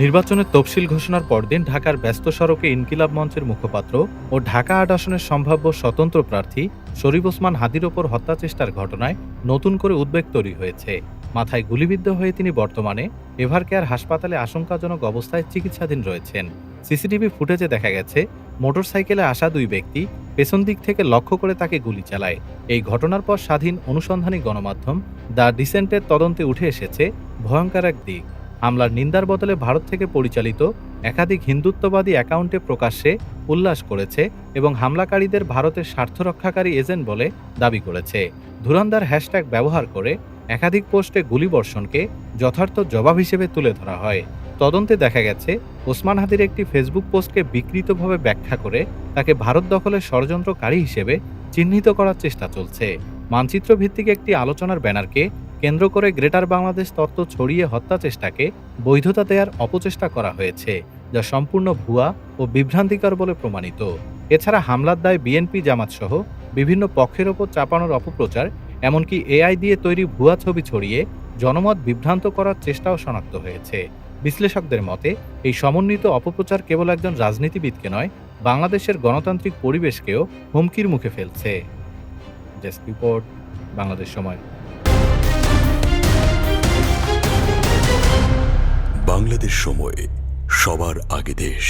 নির্বাচনের তফসিল ঘোষণার পরদিন ঢাকার ব্যস্ত সড়কে ইনকিলাব মঞ্চের মুখপাত্র ও ঢাকা আট আসনের সম্ভাব্য স্বতন্ত্র প্রার্থী শরীফ ওসমান হাদির ওপর হত্যা চেষ্টার ঘটনায় নতুন করে উদ্বেগ তৈরি হয়েছে। মাথায় গুলিবিদ্ধ হয়ে তিনি বর্তমানে এভারকেয়ার হাসপাতালে আশঙ্কাজনক অবস্থায় চিকিৎসাধীন রয়েছেন। সিসিটিভি ফুটেজে দেখা গেছে, মোটরসাইকেলে আসা দুই ব্যক্তি পেছন দিক থেকে লক্ষ্য করে তাকে গুলি চালায়। এই ঘটনার পর স্বাধীন অনুসন্ধানী গণমাধ্যম দ্য ডিসেন্টের তদন্তে উঠে এসেছে ভয়ঙ্কর এক দিক। হামলার নিন্দার বদলে ভারত থেকে পরিচালিত একাধিক হিন্দুত্ববাদী অ্যাকাউন্টে প্রকাশ্যে উল্লাস করেছে এবং হামলাকারীদের ভারতের স্বার্থ রক্ষাকারী এজেন্ট বলে দাবি করেছে। ধুরন্দার হ্যাশট্যাগ ব্যবহার করে একাধিক পোস্টে গুলিবর্ষণকে যথার্থ জবাব হিসেবে তুলে ধরা হয়। তদন্তে দেখা গেছে, ওসমান হাদির একটি ফেসবুক পোস্টকে বিকৃতভাবে ব্যাখ্যা করে তাকে ভারত দখলের ষড়যন্ত্রকারী হিসেবে চিহ্নিত করার চেষ্টা চলছে। মানচিত্র ভিত্তিক একটি আলোচনার ব্যানারকে কেন্দ্র করে গ্রেটার বাংলাদেশ তত্ত্ব ছড়িয়ে হত্যা চেষ্টাকে বৈধতা দেওয়ার অপচেষ্টা করা হয়েছে, যা সম্পূর্ণ ভুয়া ও বিভ্রান্তিকর বলে প্রমাণিত। এছাড়া হামলার দায় বিএনপি জামাত সহ বিভিন্ন পক্ষের ওপর চাপানোর অপপ্রচার, এমনকি এআই দিয়ে তৈরি ভুয়া ছবি ছড়িয়ে জনমত বিভ্রান্ত করার চেষ্টাও শনাক্ত হয়েছে। বিশ্লেষকদের মতে, এই সমন্বিত অপপ্রচার কেবল একজন রাজনীতিবিদকে নয়, বাংলাদেশের গণতান্ত্রিক পরিবেশকেও হুমকির মুখে ফেলছে। ডেস্ক রিপোর্ট, বাংলাদেশ সময়। বাংলাদেশ সময় সবার আগে দেশ।